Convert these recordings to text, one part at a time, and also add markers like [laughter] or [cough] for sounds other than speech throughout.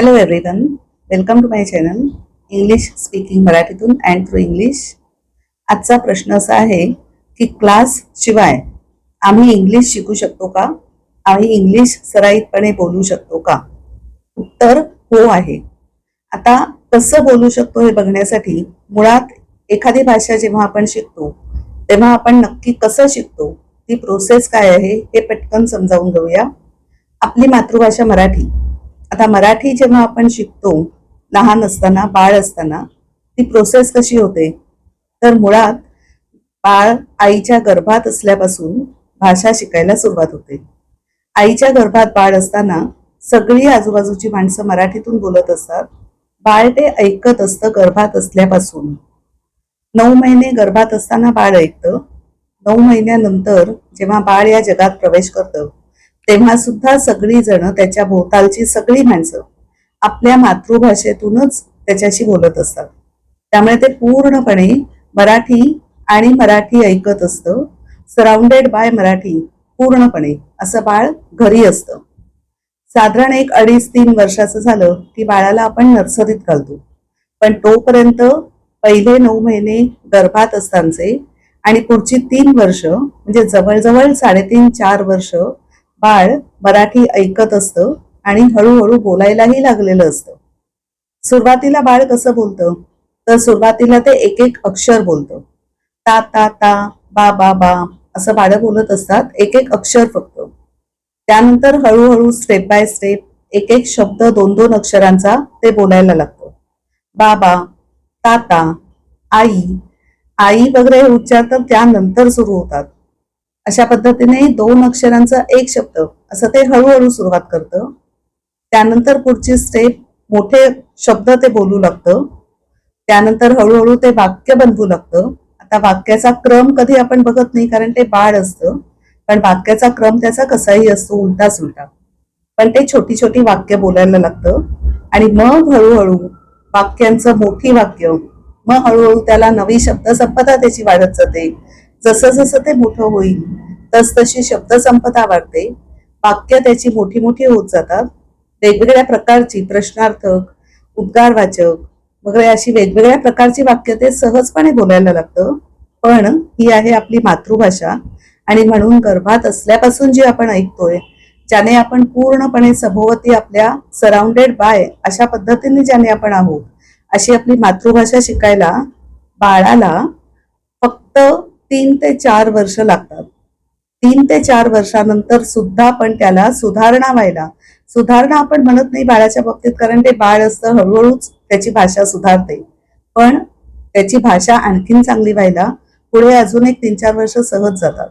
Hello everyone welcome to my channel English speaking मराठीतून and through English आजचा प्रश्न असा आहे की क्लास शिवाय आम्ही इंग्लिश शिकू शकतो का? आम्ही इंग्लिश सराईतपणे बोलू शकतो का? उत्तर हो आहे. आता कसं बोलू शकतो हे बघण्यासाठी मुळात एखादी भाषा जेव्हा आपण शिकतो तेव्हा आपण नक्की कसं शिकतो ती प्रोसेस काय आहे हे पटकन समजावून घेऊया. आपली मातृभाषा मराठी. आता मराठी जेव्हा आपण शिकतो लहान असताना बाळ असताना ती प्रोसेस कशी होते? तर मुळात बाळ आईच्या गर्भात असल्यापासून भाषा शिकायला सुरुवात होते. आईच्या गर्भात बाळ असताना सगळी आजूबाजूची माणसं मराठीतून बोलत असतात. बाळ ते ऐकत असतं गर्भात असल्यापासून. नऊ महिने गर्भात असताना बाळ ऐकतं. नऊ महिन्यानंतर जेव्हा बाळ या जगात प्रवेश करतं तेव्हा सुद्धा सगळी जण त्याच्या भोवतालची सगळी माणसं आपल्या मातृभाषेतूनच त्याच्याशी बोलत असतात. त्यामुळे ते पूर्णपणे मराठी आणि मराठी ऐकत असतं. सराउंडेड बाय मराठी पूर्णपणे असं बाळ घरी असतं. साधारण एक अडीच तीन वर्षाचं झालं की बाळाला आपण नर्सरीत घालतो. पण तोपर्यंत पहिले नऊ महिने गर्भात असतानाचे आणि पुढची तीन वर्ष म्हणजे जवळजवळ साडेतीन चार वर्ष बाळ मराठी ऐकत असतं आणि हळूहळू बोलायलाही लागलेलं असतं. सुरुवातीला बाळ कसं बोलतं? तर सुरुवातीला ते एक एक अक्षर बोलतं. ता ता ता बा बा बा असं बाळं बोलत असतात एक एक अक्षर फक्त. त्यानंतर हळूहळू स्टेप बाय स्टेप एक एक शब्द दोन दोन अक्षरांचा ते बोलायला लागतो. बाबा ताता आई आई वगैरे हे उच्चार तर त्यानंतर सुरू होतात. अशा पद्धतीने दोन अक्षरांचा एक शब्द असं ते हळूहळू सुरुवात करतं. त्यानंतर पुढची स्टेप मोठे शब्द ते बोलू लागतं. त्यानंतर हळूहळू ते वाक्य बनवू लागतं. आता वाक्याचा क्रम कधी आपण बघत नाही कारण ते बाळ असतं. पण वाक्याचा क्रम त्याचा कसाही असतो उलटा सुलटा पण ते छोटी छोटी वाक्य बोलायला लागतं. आणि मग हळूहळू वाक्यांचं मोठी वाक्य मग हळूहळू त्याला नवी शब्द संपदा त्याची वाढत जाते. जसं जसं ते मोठं होईल तसतशी शब्दसंपदा वाढते. वाक्य त्याची मोठी मोठी होत जातात. वेगवेगळ्या प्रकारची प्रश्नार्थक उद्गारवाचक वगैरे अशी वेगवेगळ्या प्रकारची वाक्य ते सहजपणे बोलायला लागतं. पण ही आहे आपली मातृभाषा आणि म्हणून गर्भात असल्यापासून जी आपण ऐकतोय ज्याने आपण पूर्णपणे सभोवती आपल्या सराउंडेड बाय अशा पद्धतीने ज्याने आपण आहोत अशी आपली मातृभाषा शिकायला बाळाला फक्त तीन ते चार वर्ष लागतात. तीन ते चार वर्षानंतर सुद्धा पण त्याला सुधारणा व्हायला. सुधारणा आपण म्हणत नाही बाळाच्या बाबतीत कारण ते बाळ असतं हळूहळूच त्याची भाषा सुधारते. पण त्याची भाषा आणखीन चांगली व्हायला पुढे अजून एक तीन चार वर्ष सहज जातात.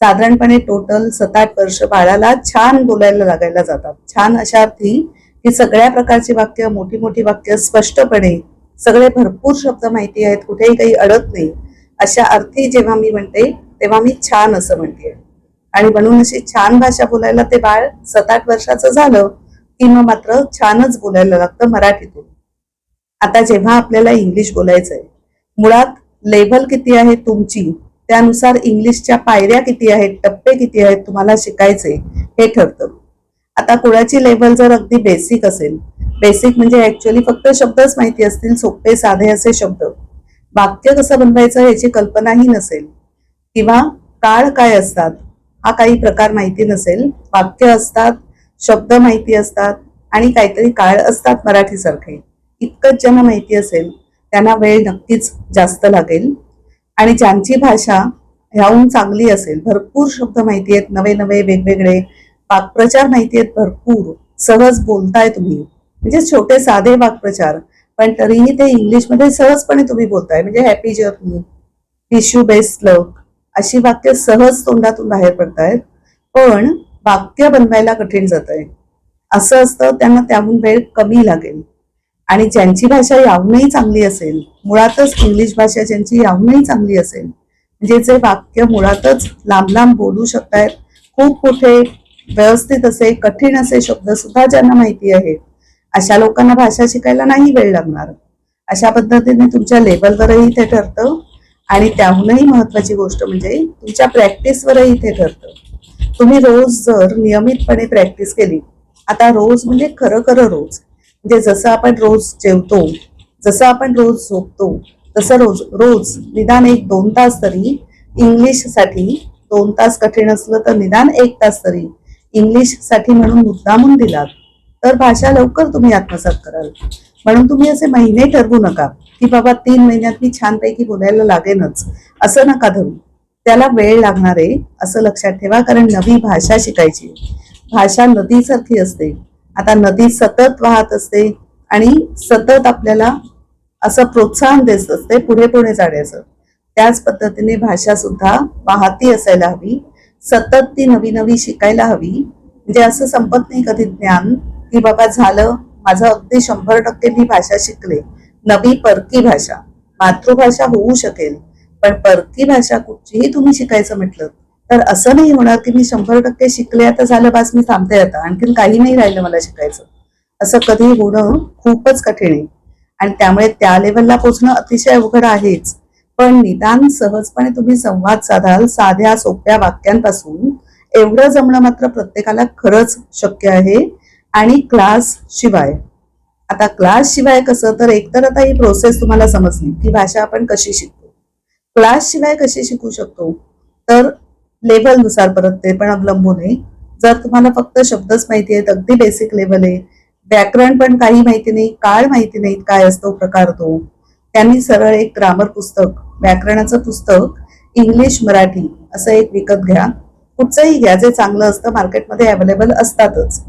साधारणपणे टोटल सात आठ वर्ष बाळाला छान बोलायला लागायला जातात. छान अशा अर्थी की सगळ्या प्रकारची वाक्य मोठी मोठी वाक्य स्पष्टपणे सगळे भरपूर शब्द माहिती आहेत कुठेही काही अडत नाही. अशा अर्थी जेव्हा मी म्हणते तेव्हा मी छान असं म्हणते. आणि म्हणून अशी छान भाषा बोलायला ते बाळ सात आठ वर्षाचं झालं की मग मात्र छानच बोलायला लागतं मराठीतून. आता जेव्हा आपल्याला इंग्लिश बोलायचंय मुळात लेव्हल किती आहे तुमची त्यानुसार इंग्लिशच्या पायऱ्या किती आहेत टप्पे किती आहेत तुम्हाला शिकायचे हे ठरतं. आता कुणाची लेव्हल जर अगदी बेसिक असेल बेसिक म्हणजे ऍक्च्युअली फक्त शब्दच माहिती असतील सोपे साधे असे शब्द. वाक्य कसं बनवायचं याची कल्पनाही नसेल. किंवा काळ काय असतात हा काही प्रकार माहिती नसेल. वाक्य असतात शब्द माहिती असतात आणि काहीतरी काळ असतात मराठीसारखे. इतकंच ज्यांना माहिती असेल त्यांना वेळ नक्कीच जास्त लागेल. आणि ज्यांची भाषा ह्याहून चांगली असेल भरपूर शब्द माहिती आहेत नवे नवे वेगवेगळे वाक्प्रचार माहिती आहेत भरपूर. सहज बोलताय तुम्ही. म्हणजे छोटे साधे वाक्प्रचार. पण तरीही ते इंग्लिशमध्ये सहजपणे तुम्ही बोलताय म्हणजे happy journey tissue based love luck अशी वाक्य सहज तोंडातून बाहेर पडतायत. पण वाक्य बनवायला कठीण जात आहे असं असतं त्यांना त्याहून वेळ कमी लागेल. आणि ज्यांची भाषा याहूनही चांगली असेल मुळातच इंग्लिश भाषा ज्यांची याहूनही चांगली असेल म्हणजे जे वाक्य मुळातच लांब लांब बोलू शकतायत खूप मोठे व्यवस्थित असे कठीण असे शब्द सुद्धा ज्यांना माहिती आहेत अशा लोकांना भाषा शिकायला नाही वेळ लागणार. अशा पद्धतीने तुमच्या लेवलवरही ते ठरतं आणि त्याहूनही महत्वाची गोष्ट म्हणजे तुमच्या प्रॅक्टिसवरही ते ठरतं. तुम्ही रोज जर नियमितपणे प्रॅक्टिस केली आता रोज म्हणजे खरं खरं रोज. म्हणजे जसं आपण रोज जेवतो जसं आपण रोज झोपतो तसं रोज रोज निदान एक दोन तास तरी इंग्लिशसाठी दोन तास कठीण असलं तर निदान एक तास तरी इंग्लिशसाठी म्हणून मुद्दामून दिलात. तर भाषा लवकर तुम्ही आत्मसात कराल. म्हणून तुम्ही असे महिने ठरवू नका की बाबा तीन महिन्यात मी छानपैकी बोलायला लागेनच. असं नका धरू. त्याला वेळ लागणार आहे असं लक्षात ठेवा कारण नवी भाषा शिकायची. भाषा नदीसारखी असते. आता नदी सतत वाहत असते आणि सतत आपल्याला असं प्रोत्साहन देत असते पुढे पुढे जाण्याचं. त्याच पद्धतीने भाषा सुद्धा वाहती असायला हवी. सतत ती नवी नवी शिकायला हवी. म्हणजे असं संपत नाही कधी ज्ञान. की बाबा झालं माझं अगदी शंभर टक्के मी भाषा शिकले. नवी परकी भाषा. मातृभाषा होऊ शकेल पण परकी भाषा कुठचीही तुम्ही शिकायचं म्हटलं तर असं नाही होणार की मी शंभर टक्के शिकले आता झालं बास मी थांबते आता. आणखीन काही नाही राहिलं मला शिकायचं. असं कधी होणं खूपच कठीण आहे. आणि त्यामुळे त्या लेवलला पोचणं अतिशय अवघड आहेच. पण निदान सहजपणे तुम्ही संवाद साधाल साध्या सोप्या वाक्यांपासून. एवढं जमणं मात्र प्रत्येकाला खरंच शक्य आहे. आणि क्लास शिवाय. आता क्लास शिवाय कसं? तर एकतर आता ही प्रोसेस तुम्हाला समजली की भाषा आपण कशी शिकतो. क्लास शिवाय कशी शिकू शकतो? तर लेवलनुसार परत ते पण अवलंबून आहे. जर तुम्हाला फक्त शब्दच माहिती आहेत अगदी बेसिक लेवल आहे. व्याकरण पण काही माहिती नाही काळ माहिती नाही काय असतो प्रकार तो. त्यांनी सरळ एक ग्रामर पुस्तक व्याकरणाचं पुस्तक इंग्लिश मराठी असं एक विकत घ्या. कुठचंही घ्या जे चांगलं असतं मार्केटमध्ये अवेलेबल असतातच.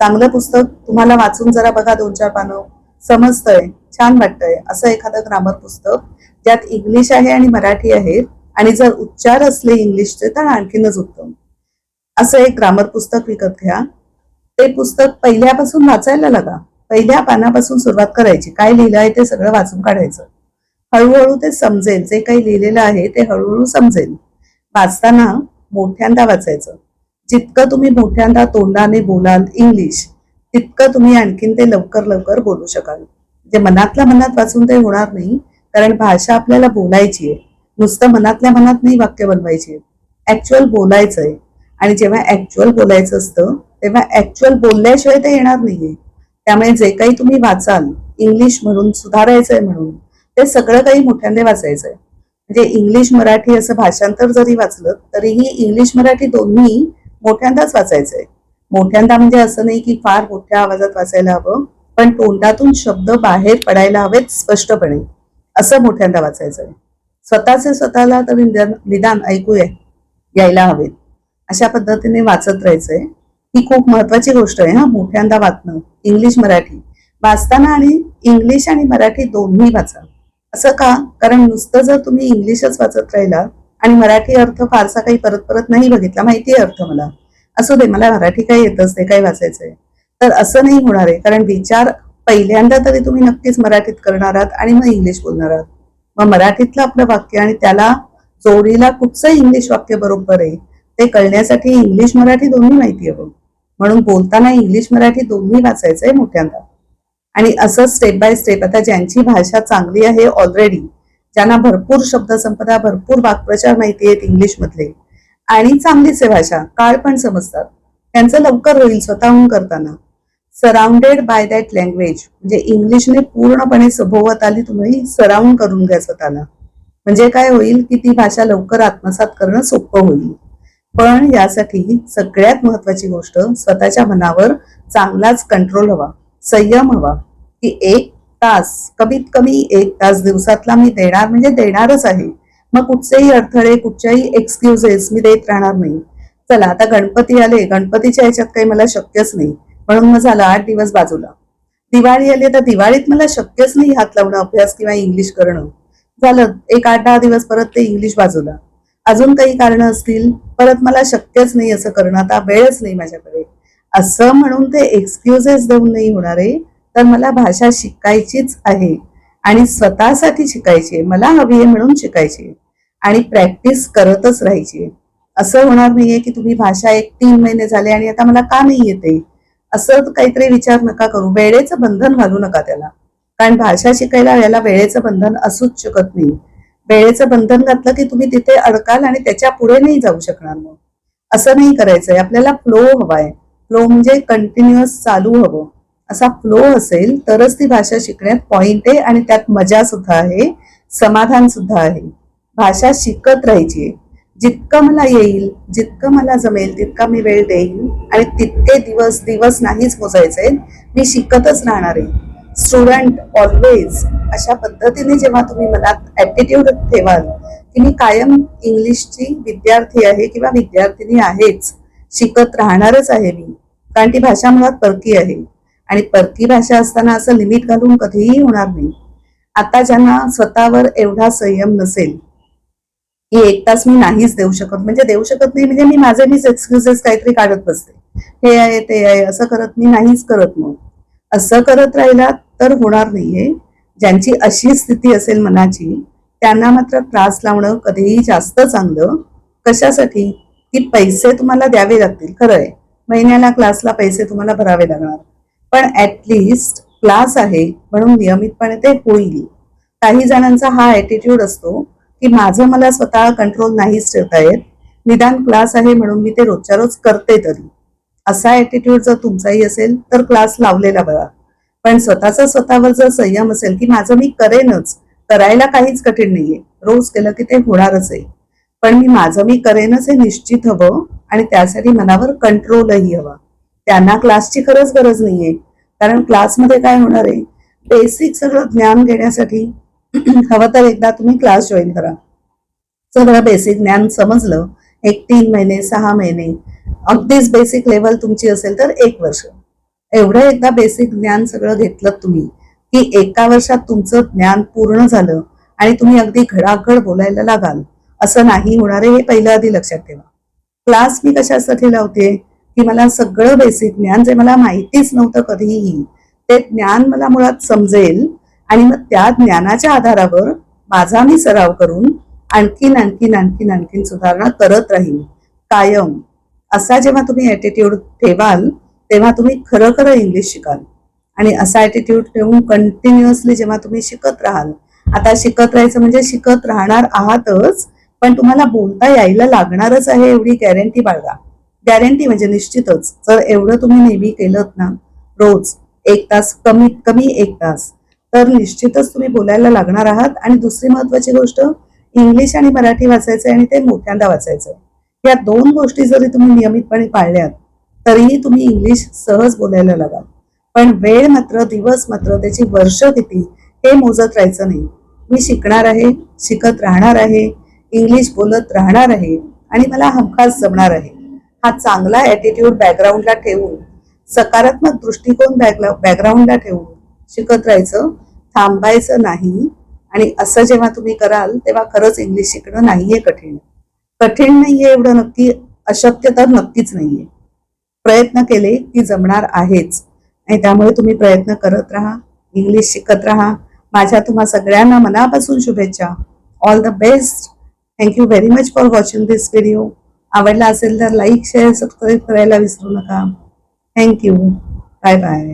चांगलं पुस्तक तुम्हाला वाचून जरा बघा दोन चार पानं. समजतंय छान वाटतंय. असं एखादं ग्रामर पुस्तक ज्यात इंग्लिश आहे आणि मराठी आहे आणि जर उच्चार असले इंग्लिशचे तर आणखीनच उत्तम. असं एक ग्रामर पुस्तक विकत घ्या. ते पुस्तक पहिल्यापासून वाचायला लागा. पहिल्या पानापासून सुरुवात करायची. काय लिहिलं आहे ते सगळं वाचून काढायचं. हळूहळू ते समजेल. जे काही लिहिलेलं आहे ते हळूहळू समजेल. वाचताना मोठ्यांदा वाचायचं. जितकं तुम्ही मोठ्यांदा तोंडाने बोलाल इंग्लिश तितकं तुम्ही आणखीन ते लवकर लवकर बोलू शकाल. जे मनातल्या मनात वाचून ते होणार नाही कारण भाषा आपल्याला बोलायची आहे. नुसतं मनातल्या मनात नाही वाक्य बनवायची आहे. ऍक्च्युअल बोलायचं आहे आणि जेव्हा ऍक्च्युअल बोलायचं असतं तेव्हा ऍक्च्युअल बोलल्याशिवाय ते येणार नाहीये. त्यामुळे जे काही तुम्ही वाचाल इंग्लिश म्हणून सुधारायचंय म्हणून ते सगळं काही मोठ्यांदे वाचायचंय. म्हणजे इंग्लिश मराठी असं भाषांतर जरी वाचलं तरीही इंग्लिश मराठी दोन्ही मोठ्यांदाच वाचायचंय. मोठ्यांदा म्हणजे असं नाही की फार मोठ्या आवाजात वाचायला हवं पण तोंडातून शब्द बाहेर पडायला हवेत स्पष्टपणे. असं मोठ्यांदा वाचायचंय. स्वतःचे स्वतःला तर निदान निदान ऐकू यायला हवेत. अशा पद्धतीने वाचत राहायचंय. ही खूप महत्वाची गोष्ट आहे हा मोठ्यांदा वाचणं. इंग्लिश मराठी. वाचताना आणि इंग्लिश आणि मराठी दोन्ही वाचा. असं का? कारण नुसतं जर तुम्ही इंग्लिशच वाचत राहिला आणि मराठी अर्थ फारसा काही परत परत नाही बघितला. माहिती आहे अर्थ मला. असू दे मला मराठी काही येतच ते काही वाचायचंय. तर असं नाही होणार आहे कारण विचार पहिल्यांदा तरी तुम्ही नक्कीच मराठीत करणार आहात आणि मग इंग्लिश बोलणार आहात. मग मराठीतलं आपलं वाक्य आणि त्याला जोडीला कुठचं इंग्लिश वाक्य बरोबर आहे ते कळण्यासाठी इंग्लिश मराठी दोन्ही माहिती आहे म्हणून बोलताना इंग्लिश मराठी दोन्ही वाचायचंय मोठ्यांदा. आणि असं स्टेप बाय स्टेप आता ज्यांची भाषा चांगली आहे ऑलरेडी ज्यांना भरपूर शब्दसंपदा भरपूर वाक्प्रचार माहिती आहेत इंग्लिश मधले आणि चांगलीच आहे भाषा काळ पण समजतात. त्यांचं लवकर होईल स्वतःहून करताना. सराउंडेड बाय दॅट लँग्वेज म्हणजे इंग्लिशने पूर्णपणे सभोवत आली तुम्ही सराउंड करून घ्या स्वतःला. म्हणजे काय होईल की ती भाषा लवकर आत्मसात करणं सोपं होईल. पण यासाठी सगळ्यात महत्वाची गोष्ट स्वतःच्या मनावर चांगलाच कंट्रोल हवा संयम हवा की एक तास कमीत कमी एक तास दिवसातला मी देणार म्हणजे देणारच आहे. मग कुठचेही अडथळे कुठच्याही एक्सक्युजेस मी देत राहणार नाही. चला आता गणपती आले गणपतीच्या ह्याच्यात काही मला शक्यच नाही. म्हणून मग झालं आठ दिवस बाजूला. दिवाळी आली तर दिवाळीत मला शक्यच नाही हात लावणं अभ्यास किंवा इंग्लिश करणं. झालं एक आठ दहा दिवस परत ते इंग्लिश बाजूला. अजून काही कारण असतील परत मला शक्यच नाही असं करणं आता वेळच नाही माझ्याकडे. असं म्हणून ते एक्सक्युजेस देऊन नाही होणार आहे. तर मला भाषा शिकायचीच आहे. आणि स्वतःसाठी शिकायची आहे. मला हवी आहे म्हणून शिकायची आणि प्रॅक्टिस करतच राहायची असं होणार नाहीये की तुम्ही भाषा एक तीन महिने झाले आणि आता मला का नाही येते? असं काहीतरी विचार नका करू. वेळेचं बंधन घालू नका त्याला. कारण भाषा शिकायला याला वेळेचं बंधन असूच शकत नाही. वेळेचं बंधन घातलं की तुम्ही तिथे अडकाल आणि त्याच्या पुढे नाही जाऊ शकणार मग. असं नाही करायचंय. आपल्याला फ्लो हवाय. फ्लो म्हणजे कंटिन्युअस चालू हवं. असा फ्लो असेल तरच ती भाषा शिकण्यात पॉइंट आहे आणि त्यात मजा सुद्धा आहे समाधान सुद्धा आहे. भाषा शिकत राहायची आहे. जितकं मला येईल जितकं मला जमेल तितका मी वेळ देईन आणि तितके दिवस दिवस नाहीच मोजायचे. मी शिकतच राहणार आहे. स्टुडंट ऑलवेज अशा पद्धतीने जेव्हा तुम्ही मनात ऍटिट्यूड ठेवाल की मी कायम इंग्लिशची विद्यार्थी आहे किंवा विद्यार्थिनी आहेच शिकत राहणारच आहे मी. कारण ती भाषा मुळात परकी आहे. आणि परकी भाषा असताना असं लिमिट घालून कधीही होणार नाही. आता ज्यांना स्वतःवर एवढा संयम नसेल की एक तास मी नाहीच देऊ शकत. म्हणजे देऊ शकत नाही म्हणजे मी माझे मीच एक्सक्युजेस काहीतरी काढत बसते. हे आहे ते आहे असं करत मी नाहीच करत मग. असं करत राहिला तर होणार नाहीये. ज्यांची अशी स्थिती असेल मनाची त्यांना मात्र त्रास लावणं कधीही जास्त चांगलं. कशासाठी? की पैसे तुम्हाला द्यावे लागतील खरं आहे महिन्याला क्लासला पैसे तुम्हाला भरावे लागणार. पण ऍटलिस्ट क्लास आहे म्हणून नियमितपणे ते होईल. काही जणांचा हा ऍटिट्यूड असतो की माझं मला स्वतः कंट्रोल नाहीच ठेवता येत. निदान क्लास आहे म्हणून मी ते रोजच्या रोज करते तरी. असा ॲटिट्यूड जर तुमचाही असेल तर क्लास लावलेला बघा. पण स्वतःचा स्वतःवर जर संयम असेल की माझं मी करेनच करायला काहीच कठीण नाहीये. रोज केलं की ते होणारच आहे. पण मी माझं मी करेनच हे निश्चित हवं आणि त्यासाठी मनावर कंट्रोलही हवा. त्यांना क्लासची खरंच गरज नाहीये. कारण क्लासमध्ये काय होणार आहे? बेसिक सगळं ज्ञान घेण्यासाठी [clears throat] हवं तर एकदा तुम्ही क्लास जॉईन करा. सगळं बेसिक ज्ञान समजलं एक तीन महिने सहा महिने अगदीच बेसिक लेवल तुमची असेल तर एक वर्ष. एवढं एकदा बेसिक ज्ञान सगळं घेतलं तुम्ही की एका वर्षात तुमचं ज्ञान पूर्ण झालं आणि तुम्ही अगदी घडाघड बोलायला लागाल. असं नाही होणार आहे हे पहिलं आधी लक्षात ठेवा. क्लास मी कशासाठी लावते की मला सगळं बेसिक ज्ञान जे मला माहितीच नव्हतं कधीही ते ज्ञान मला मुळात समजेल आणि मग त्या ज्ञानाच्या आधारावर माझा मी सराव करून आणखीन आणखीन आणखीन आणखीन सुधारणा करत राहीन. कायम. असा जेव्हा तुम्ही ॲटिट्यूड ठेवाल तेव्हा तुम्ही खरं खरं इंग्लिश शिकाल. आणि असा ॲटिट्यूड ठेवून कंटिन्युअसली जेव्हा तुम्ही शिकत राहाल आता शिकत राहायचं म्हणजे शिकत राहणार आहातच पण तुम्हाला बोलता यायला लागणारच आहे एवढी गॅरंटी बाळगा. गॅरंटी म्हणजे निश्चितच. जर एवढं तुम्ही नेहमी केलं ना रोज एक तास कमीत कमी एक तास तर निश्चितच तुम्ही बोलायला लागणार आहात. आणि दुसरी महत्वाची गोष्ट इंग्लिश आणि मराठी वाचायचं आणि ते मोठ्यांदा वाचायचं या दोन गोष्टी जरी तुम्ही नियमितपणे पाळल्यात तरीही तुम्ही इंग्लिश सहज बोलायला लागाल. पण वेळ मात्र दिवस मात्र त्याची वर्ष किती हे मोजत राहायचं नाही. मी शिकणार आहे शिकत राहणार आहे इंग्लिश बोलत राहणार आहे आणि मला हमखास जमणार आहे. हा चांगला ॲटिट्यूड बॅकग्राऊंडला ठेवून सकारात्मक दृष्टिकोन बॅकग्राऊंडला ठेवून शिकत राहायचं थांबायचं नाही. आणि असं जेव्हा तुम्ही कराल तेव्हा खरंच इंग्लिश शिकणं नाहीये कठीण. कठीण नाहीये एवढं नक्की अशक्य तर नक्कीच नाहीये. प्रयत्न केले की जमणार आहेच. आणि त्यामुळे तुम्ही प्रयत्न करत राहा इंग्लिश शिकत राहा. माझ्या तुम्हा सगळ्यांना मनापासून शुभेच्छा. All the best thank you very much for watching this video आवडला असेल तर लाईक शेअर सबस्क्राईब करायला विसरू नका. Thank you bye bye